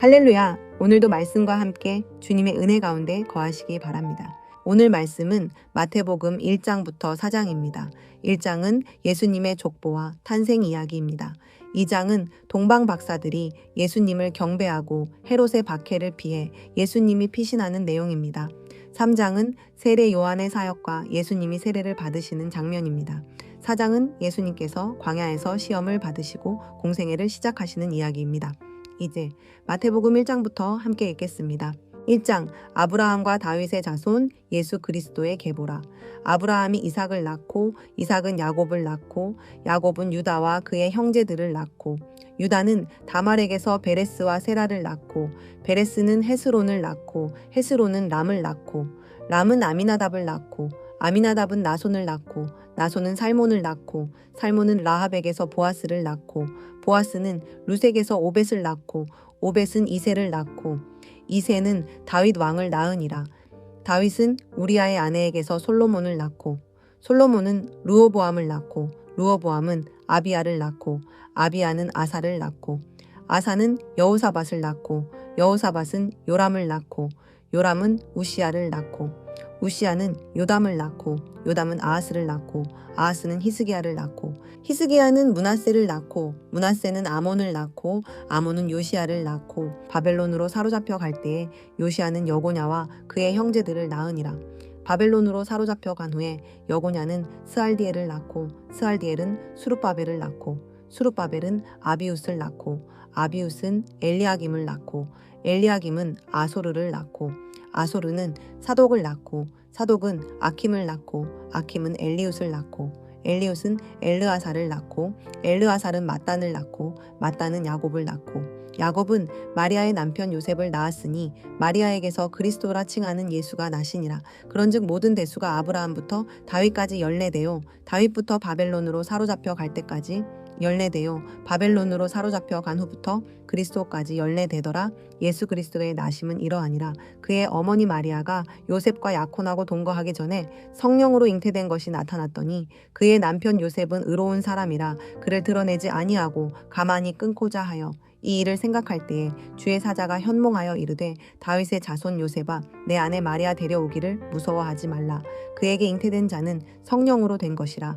할렐루야! 오늘도 말씀과 함께 주님의 은혜 가운데 거하시기 바랍니다. 오늘 말씀은 마태복음 1장부터 4장입니다. 1장은 예수님의 족보와 탄생 이야기입니다. 2장은 동방 박사들이 예수님을 경배하고 헤롯의 박해를 피해 예수님이 피신하는 내용입니다. 3장은 세례 요한의 사역과 예수님이 세례를 받으시는 장면입니다. 4장은 예수님께서 광야에서 시험을 받으시고 공생애를 시작하시는 이야기입니다. 이제 마태복음 1장부터 함께 읽겠습니다. 1장 아브라함과 다윗의 자손 예수 그리스도의 계보라. 아브라함이 이삭을 낳고 이삭은 야곱을 낳고 야곱은 유다와 그의 형제들을 낳고 유다는 다말에게서 베레스와 세라를 낳고 베레스는 헤스론을 낳고 헤스론은 람을 낳고 람은 아미나답을 낳고 아미나답은 나손을 낳고 나손은 살몬을 낳고 살몬은 라합에게서 보아스를 낳고 보아스는 루색에서 오벳을 낳고 오벳은 이세를 낳고 이세는 다윗 왕을 낳으니라. 다윗은 우리아의 아내에게서 솔로몬을 낳고 솔로몬은 루오보암을 낳고 루오보암은 아비아를 낳고 아비아는 아사를 낳고 아사는 여호사밧을 낳고 여호사밧은 요람을 낳고 요람은 우시아를 낳고 우시아는 요담을 낳고 요담은 아하스를 낳고 아하스는 히스기야를 낳고 히스기야는 문하세를 낳고 문하세는 아몬을 낳고 아몬은 요시아를 낳고 바벨론으로 사로잡혀 갈 때에 요시아는 여고냐와 그의 형제들을 낳으니라. 바벨론으로 사로잡혀 간 후에 여고냐는 스알디엘을 낳고 스알디엘은 수룹바벨을 낳고 수룹바벨은 아비웃을 낳고 아비웃은 엘리아김을 낳고 엘리아김은 아소르를 낳고 아소르는 사독을 낳고 사독은 아킴을 낳고 아킴은 엘리웃을 낳고 엘리웃은 엘르아사를 낳고 엘르아살은 마단을 낳고 마단은 야곱을 낳고. 야곱은 마리아의 남편 요셉을 낳았으니 마리아에게서 그리스도라 칭하는 예수가 나시니라. 그런즉 모든 대수가 아브라함부터 다윗까지 열네되요. 다윗부터 바벨론으로 사로잡혀 갈 때까지 열네되요. 바벨론으로 사로잡혀 간 후부터 그리스도까지 열네되더라. 예수 그리스도의 나심은 이러하니라 그의 어머니 마리아가 요셉과 약혼하고 동거하기 전에 성령으로 잉태된 것이 나타났더니 그의 남편 요셉은 의로운 사람이라 그를 드러내지 아니하고 가만히 끊고자 하여 이 일을 생각할 때에 주의 사자가 현몽하여 이르되 다윗의 자손 요셉아 내 아내 마리아 데려오기를 무서워하지 말라. 그에게 잉태된 자는 성령으로 된 것이라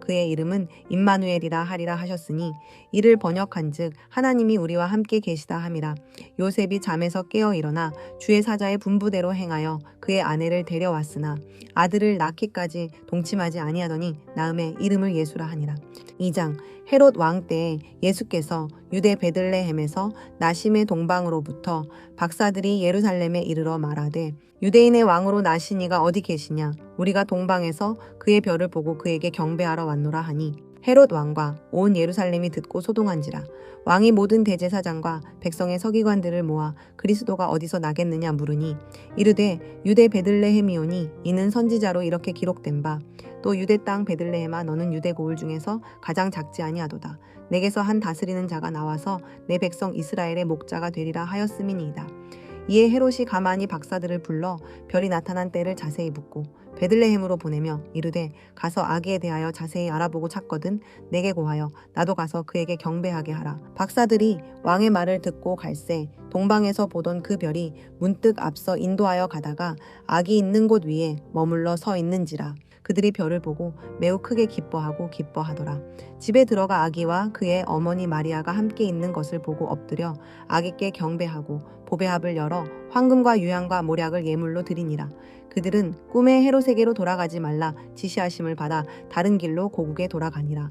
그의 이름은 임마누엘이라 하리라 하셨으니 이를 번역한즉 하나님이 우리와 함께 계시다 함이라. 요셉이 잠에서 깨어 일어나 주의 사자의 분부대로 행하여 그의 아내를 데려왔으나 아들을 낳기까지 동침하지 아니하더니 나음에 이름을 예수라 하니라. 2장 헤롯 왕 때에 예수께서 유대 베들레헴에서 나심의 동방으로부터 박사들이 예루살렘에 이르러 말하되 유대인의 왕으로 나신 이가 어디 계시냐? 우리가 동방에서 그의 별을 보고 그에게 경배하러 왔노라 하니 헤롯 왕과 온 예루살렘이 듣고 소동한지라 왕이 모든 대제사장과 백성의 서기관들을 모아 그리스도가 어디서 나겠느냐 물으니 이르되 유대 베들레헴이오니 이는 선지자로 이렇게 기록된 바 또 유대 땅 베들레헴아 너는 유대 고을 중에서 가장 작지 아니하도다. 내게서 한 다스리는 자가 나와서 내 백성 이스라엘의 목자가 되리라 하였음이니이다. 이에 헤롯이 가만히 박사들을 불러 별이 나타난 때를 자세히 묻고 베들레헴으로 보내며 이르되 가서 아기에 대하여 자세히 알아보고 찾거든 내게 고하여 나도 가서 그에게 경배하게 하라. 박사들이 왕의 말을 듣고 갈새 동방에서 보던 그 별이 문득 앞서 인도하여 가다가 아기 있는 곳 위에 머물러 서 있는지라. 그들이 별을 보고 매우 크게 기뻐하고 기뻐하더라. 집에 들어가 아기와 그의 어머니 마리아가 함께 있는 것을 보고 엎드려 아기께 경배하고 보배합을 열어 황금과 유향과 모략을 예물로 드리니라. 그들은 꿈의 헤롯에게로 돌아가지 말라 지시하심을 받아 다른 길로 고국에 돌아가니라.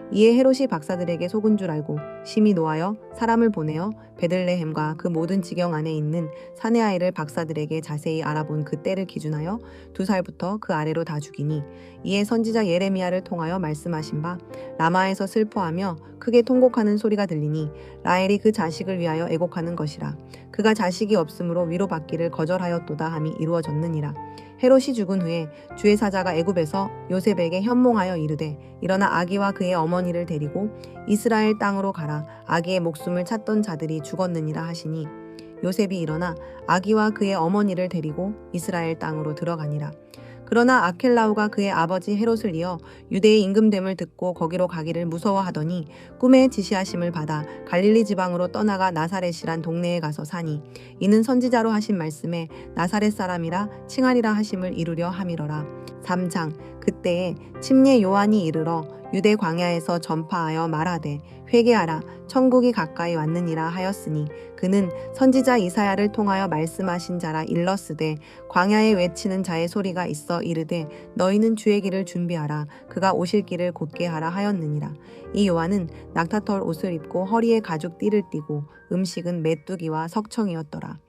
이에 헤롯이 박사들에게 속은 줄 알고 심히 노하여 사람을 보내어 베들레헴과 그 모든 지경 안에 있는 사내 아이를 박사들에게 자세히 알아본 그 때를 기준하여 두 살부터 그 아래로 다 죽이니 이에 선지자 예레미야를 통하여 말씀하신 바 라마에서 슬퍼하며 크게 통곡하는 소리가 들리니 라헬이 그 자식을 위하여 애곡하는 것이라 그가 자식이 없으므로 위로받기를 거절하였도다 함이 이루어졌느니라 헤롯이 죽은 후에 주의 사자가 애굽에서 요셉에게 현몽하여 이르되 일어나 아기와 그의 어머니를 데리고 이스라엘 땅으로 가라. 아기의 목숨을 찾던 자들이 죽었느니라 하시니 요셉이 일어나 아기와 그의 어머니를 데리고 이스라엘 땅으로 들어가니라 그러나 아켈라우가 그의 아버지 헤롯을 이어 유대의 임금됨을 듣고 거기로 가기를 무서워하더니 꿈에 지시하심을 받아 갈릴리 지방으로 떠나가 나사렛이란 동네에 가서 사니 이는 선지자로 하신 말씀에 나사렛 사람이라 칭하리라 하심을 이루려 함이러라. 3장 그때에 침례 요한이 이르러 유대 광야에서 전파하여 말하되 회개하라 천국이 가까이 왔느니라 하였으니 그는 선지자 이사야를 통하여 말씀하신 자라 일렀으되 광야에 외치는 자의 소리가 있어 이르되 너희는 주의 길을 준비하라 그가 오실 길을 곧게 하라 하였느니라. 이 요한은 낙타털 옷을 입고 허리에 가죽 띠를 띠고 음식은 메뚜기와 석청이었더라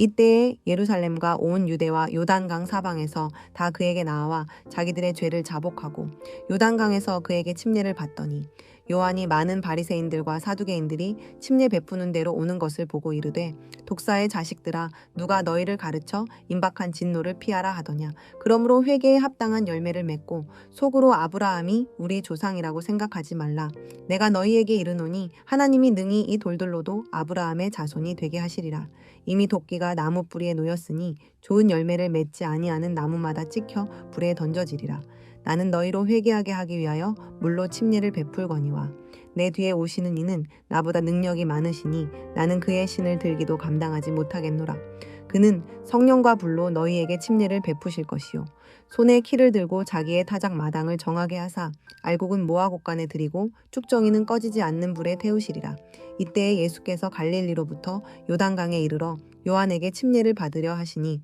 이때에 예루살렘과 온 유대와 요단강 사방에서 다 그에게 나와 자기들의 죄를 자복하고 요단강에서 그에게 침례를 받더니 요한이 많은 바리새인들과 사두개인들이 침례 베푸는 대로 오는 것을 보고 이르되 독사의 자식들아 누가 너희를 가르쳐 임박한 진노를 피하라 하더냐? 그러므로 회개에 합당한 열매를 맺고 속으로 아브라함이 우리 조상이라고 생각하지 말라. 내가 너희에게 이르노니 하나님이 능히 이 돌들로도 아브라함의 자손이 되게 하시리라. 이미 도끼가 나무 뿌리에 놓였으니 좋은 열매를 맺지 아니하는 나무마다 찍혀 불에 던져지리라 나는 너희로 회개하게 하기 위하여 물로 침례를 베풀거니와 내 뒤에 오시는 이는 나보다 능력이 많으시니 나는 그의 신을 들기도 감당하지 못하겠노라. 그는 성령과 불로 너희에게 침례를 베푸실 것이요. 손에 키를 들고 자기의 타작 마당을 정하게 하사 알곡은 모아 곳간에 들이고 쭉정이는 꺼지지 않는 불에 태우시리라. 이때에 예수께서 갈릴리로부터 요단강에 이르러 요한에게 침례를 받으려 하시니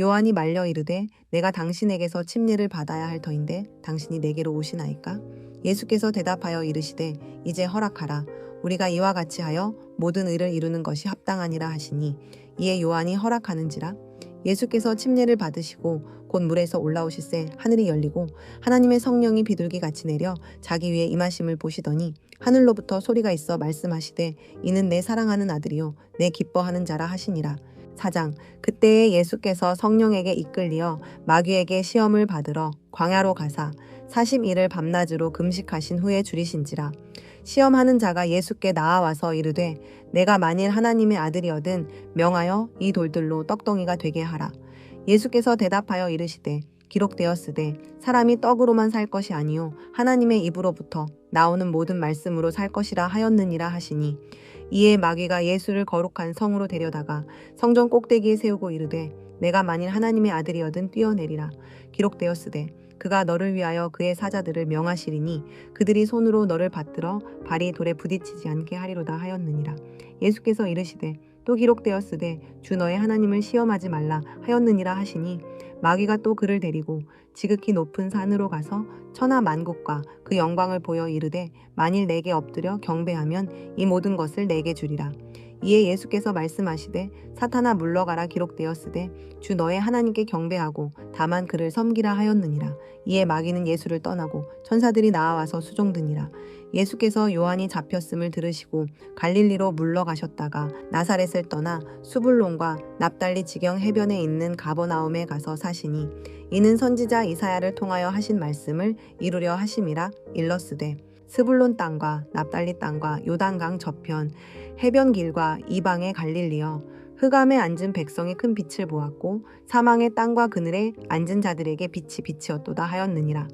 요한이 말려 이르되 내가 당신에게서 침례를 받아야 할 터인데 당신이 내게로 오시나이까? 예수께서 대답하여 이르시되 이제 허락하라. 우리가 이와 같이 하여 모든 의를 이루는 것이 합당하니라 하시니 이에 요한이 허락하는지라 예수께서 침례를 받으시고 곧 물에서 올라오실새 하늘이 열리고 하나님의 성령이 비둘기 같이 내려 자기 위에 임하심을 보시더니 하늘로부터 소리가 있어 말씀하시되 이는 내 사랑하는 아들이요 내 기뻐하는 자라 하시니라 4장 그때에 예수께서 성령에게 이끌리어 마귀에게 시험을 받으러 광야로 가사 40일을 밤낮으로 금식하신 후에 줄이신지라. 시험하는 자가 예수께 나아와서 이르되 내가 만일 하나님의 아들이어든 명하여 이 돌들로 떡덩이가 되게 하라. 예수께서 대답하여 이르시되 기록되었으되 사람이 떡으로만 살 것이 아니요 하나님의 입으로부터 나오는 모든 말씀으로 살 것이라 하였느니라 하시니 이에 마귀가 예수를 거룩한 성으로 데려다가 성전 꼭대기에 세우고 이르되 내가 만일 하나님의 아들이어든 뛰어내리라. 기록되었으되 그가 너를 위하여 그의 사자들을 명하시리니 그들이 손으로 너를 받들어 발이 돌에 부딪히지 않게 하리로다 하였느니라. 예수께서 이르시되 또 기록되었으되 주 너의 하나님을 시험하지 말라 하였느니라 하시니 마귀가 또 그를 데리고 지극히 높은 산으로 가서 천하 만국과 그 영광을 보여 이르되 만일 내게 엎드려 경배하면 이 모든 것을 내게 주리라. 이에 예수께서 말씀하시되 사탄아 물러가라 기록되었으되 주 너의 하나님께 경배하고 다만 그를 섬기라 하였느니라. 이에 마귀는 예수를 떠나고 천사들이 나와서 수종드니라. 예수께서 요한이 잡혔음을 들으시고 갈릴리로 물러가셨다가 나사렛을 떠나 수불론과 납달리 지경 해변에 있는 가버나움에 가서 사시니 이는 선지자 이사야를 통하여 하신 말씀을 이루려 하심이라 일러스되 스불론 땅과 납달리 땅과 요단강 저편 해변 길과 이방의 갈릴리여 흑암에 앉은 백성이 큰 빛을 보았고 사망의 땅과 그늘에 앉은 자들에게 빛이 빛이었도다 하였느니라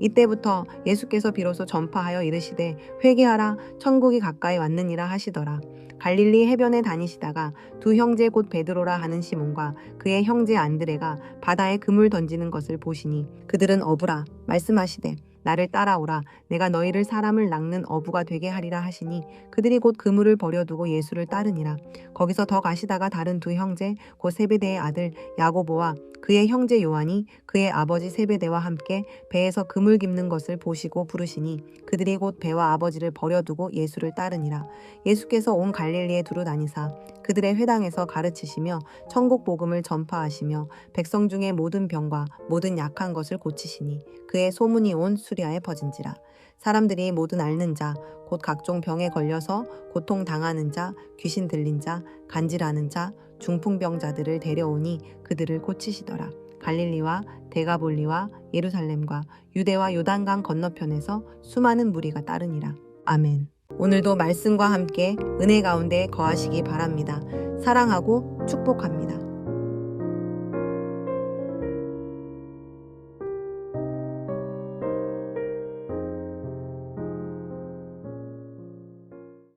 이때부터 예수께서 비로소 전파하여 이르시되 회개하라 천국이 가까이 왔느니라 하시더라. 갈릴리 해변에 다니시다가 두 형제 곧 베드로라 하는 시몬과 그의 형제 안드레가 바다에 그물 던지는 것을 보시니 그들은 어부라 말씀하시되 나를 따라오라 내가 너희를 사람을 낚는 어부가 되게 하리라 하시니 그들이 곧 그물을 버려두고 예수를 따르니라 거기서 더 가시다가 다른 두 형제 곧 세베대의 아들 야고보와 그 그의 형제 요한이 그의 아버지 세베대와 함께 배에서 그물 깁는 것을 보시고 부르시니 그들이 곧 배와 아버지를 버려두고 예수를 따르니라. 예수께서 온 갈릴리에 두루 다니사 그들의 회당에서 가르치시며 천국 복음을 전파하시며 백성 중에 모든 병과 모든 약한 것을 고치시니 그의 소문이 온 수리아에 퍼진지라. 사람들이 모든 앓는 자, 곧 각종 병에 걸려서 고통 당하는 자, 귀신 들린 자, 간질하는 자, 중풍병자들을 데려오니 그들을 고치시더라. 갈릴리와 데가볼리와 예루살렘과 유대와 요단강 건너편에서 수많은 무리가 따르니라. 아멘. 오늘도 말씀과 함께 은혜 가운데 거하시기 바랍니다. 사랑하고 축복합니다.